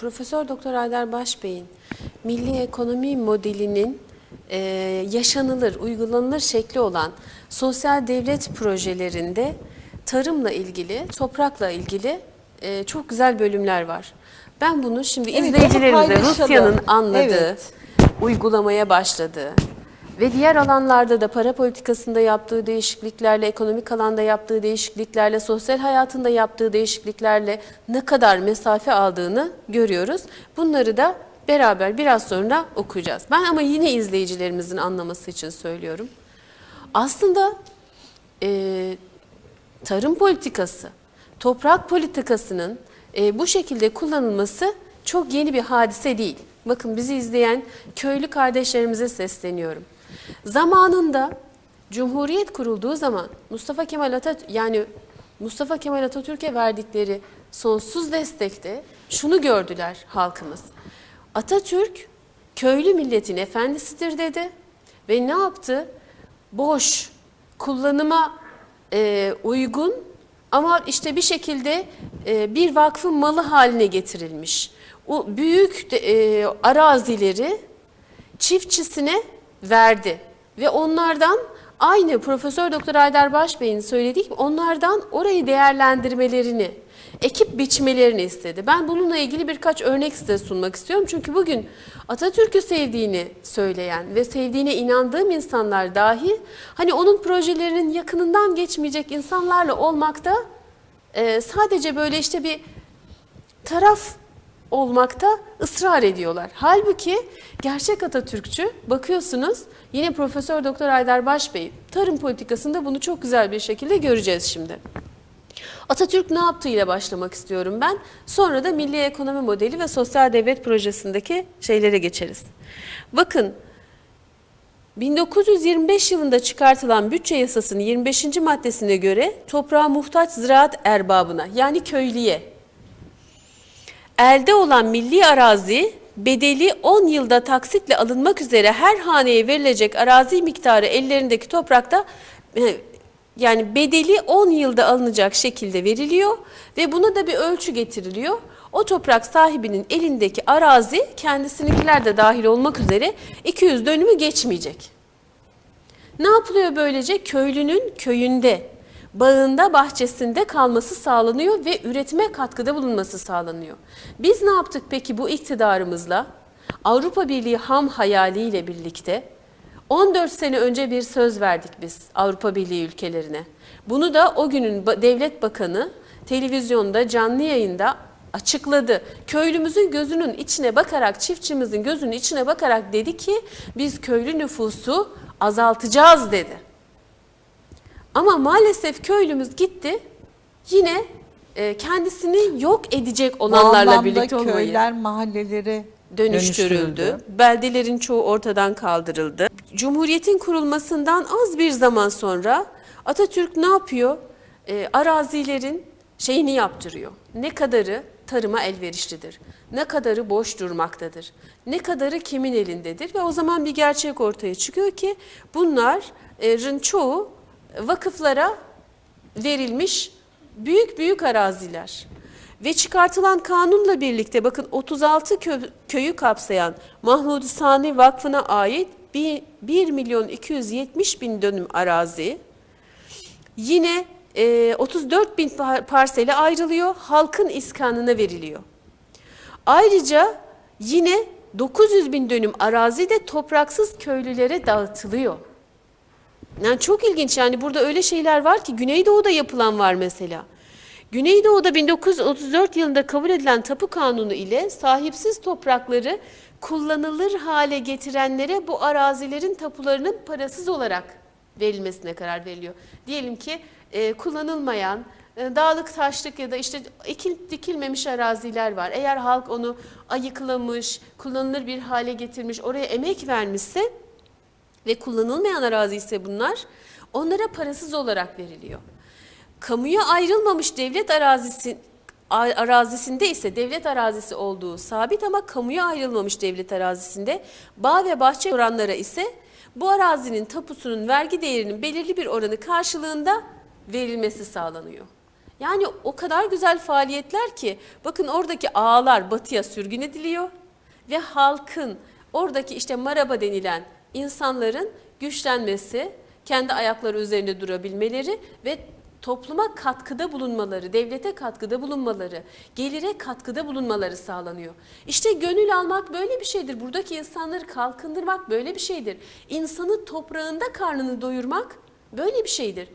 Profesör Doktor Aydar Başbey'in milli ekonomi modelinin e, yaşanılır, uygulanılır şekli olan sosyal devlet projelerinde tarımla ilgili, toprakla ilgili e, çok güzel bölümler var. Ben bunu şimdi Evet, izleyicilerimize. Rusya'nın anladığı, Evet. uygulamaya başladığı ve diğer alanlarda da para politikasında yaptığı değişikliklerle, ekonomik alanda yaptığı değişikliklerle, sosyal hayatında yaptığı değişikliklerle ne kadar mesafe aldığını görüyoruz. Bunları da beraber biraz sonra okuyacağız. Ben ama yine izleyicilerimizin anlaması için söylüyorum. Aslında e, tarım politikası, toprak politikasının e, bu şekilde kullanılması çok yeni bir hadise değil. Bakın bizi izleyen köylü kardeşlerimize sesleniyorum. Zamanında Cumhuriyet kurulduğu zaman Mustafa Kemal Atatürk yani Mustafa Kemal Atatürk'e verdikleri sonsuz destekte şunu gördüler halkımız. Atatürk köylü milletin efendisidir dedi ve ne yaptı? Boş, kullanıma e, uygun ama işte bir şekilde e, bir vakfın malı haline getirilmiş. O büyük de, e, arazileri çiftçisine verdi ve onlardan aynı Profesör Doktor Aydar Başbey'in söylediği gibi onlardan orayı değerlendirmelerini, ekip biçmelerini istedi. Ben bununla ilgili birkaç örnek size sunmak istiyorum. Çünkü bugün Atatürk'ü sevdiğini söyleyen ve sevdiğine inandığım insanlar dahi hani onun projelerinin yakınından geçmeyecek insanlarla olmakta e, sadece böyle işte bir taraf olmakta ısrar ediyorlar. Halbuki gerçek Atatürkçü bakıyorsunuz yine Profesör Doktor Aydar Başbey tarım politikasında bunu çok güzel bir şekilde göreceğiz şimdi. Atatürk ne yaptığıyla başlamak istiyorum ben. Sonra da Milli Ekonomi Modeli ve Sosyal Devlet Projesi'ndeki şeylere geçeriz. Bakın 1925 yılında çıkartılan bütçe yasasının 25. maddesine göre toprağa muhtaç ziraat erbabına yani köylüye elde olan milli arazi bedeli 10 yılda taksitle alınmak üzere her haneye verilecek arazi miktarı ellerindeki toprakta e, yani bedeli 10 yılda alınacak şekilde veriliyor ve buna da bir ölçü getiriliyor. O toprak sahibinin elindeki arazi kendisininkiler de dahil olmak üzere 200 dönümü geçmeyecek. Ne yapılıyor böylece? Köylünün köyünde, bağında, bahçesinde kalması sağlanıyor ve üretime katkıda bulunması sağlanıyor. Biz ne yaptık peki bu iktidarımızla? Avrupa Birliği ham hayaliyle birlikte 14 sene önce bir söz verdik biz Avrupa Birliği ülkelerine. Bunu da o günün devlet bakanı televizyonda canlı yayında açıkladı. Köylümüzün gözünün içine bakarak, çiftçimizin gözünün içine bakarak dedi ki biz köylü nüfusu azaltacağız dedi. Ama maalesef köylümüz gitti yine e, kendisini yok edecek olanlarla birlikte olmayı köyler mahalleleri dönüştürüldü. Beldelerin çoğu ortadan kaldırıldı. Cumhuriyetin kurulmasından az bir zaman sonra Atatürk ne yapıyor? E, arazilerin şeyini yaptırıyor. Ne kadarı tarıma elverişlidir? Ne kadarı boş durmaktadır? Ne kadarı kimin elindedir? Ve o zaman bir gerçek ortaya çıkıyor ki bunların çoğu vakıflara verilmiş büyük büyük araziler. Ve çıkartılan kanunla birlikte bakın 36 kö- köyü kapsayan Mahmudi Sani Vakfı'na ait 1 milyon 270 bin dönüm arazi yine e, 34 bin par- parsele ayrılıyor, halkın iskanına veriliyor. Ayrıca yine 900 bin dönüm arazi de topraksız köylülere dağıtılıyor. Yani çok ilginç yani burada öyle şeyler var ki Güneydoğu'da yapılan var mesela. Güneydoğu'da 1934 yılında kabul edilen tapu kanunu ile sahipsiz toprakları kullanılır hale getirenlere bu arazilerin tapularının parasız olarak verilmesine karar veriliyor. Diyelim ki e, kullanılmayan e, dağlık taşlık ya da işte ekil, dikilmemiş araziler var. Eğer halk onu ayıklamış, kullanılır bir hale getirmiş, oraya emek vermişse ve kullanılmayan arazi ise bunlar onlara parasız olarak veriliyor. Kamuya ayrılmamış devlet arazisi arazisinde ise devlet arazisi olduğu sabit ama kamuya ayrılmamış devlet arazisinde bağ ve bahçe oranlara ise bu arazinin tapusunun vergi değerinin belirli bir oranı karşılığında verilmesi sağlanıyor. Yani o kadar güzel faaliyetler ki bakın oradaki ağalar batıya sürgün ediliyor ve halkın oradaki işte maraba denilen insanların güçlenmesi, kendi ayakları üzerinde durabilmeleri ve topluma katkıda bulunmaları, devlete katkıda bulunmaları, gelire katkıda bulunmaları sağlanıyor. İşte gönül almak böyle bir şeydir. Buradaki insanları kalkındırmak böyle bir şeydir. İnsanı toprağında karnını doyurmak böyle bir şeydir.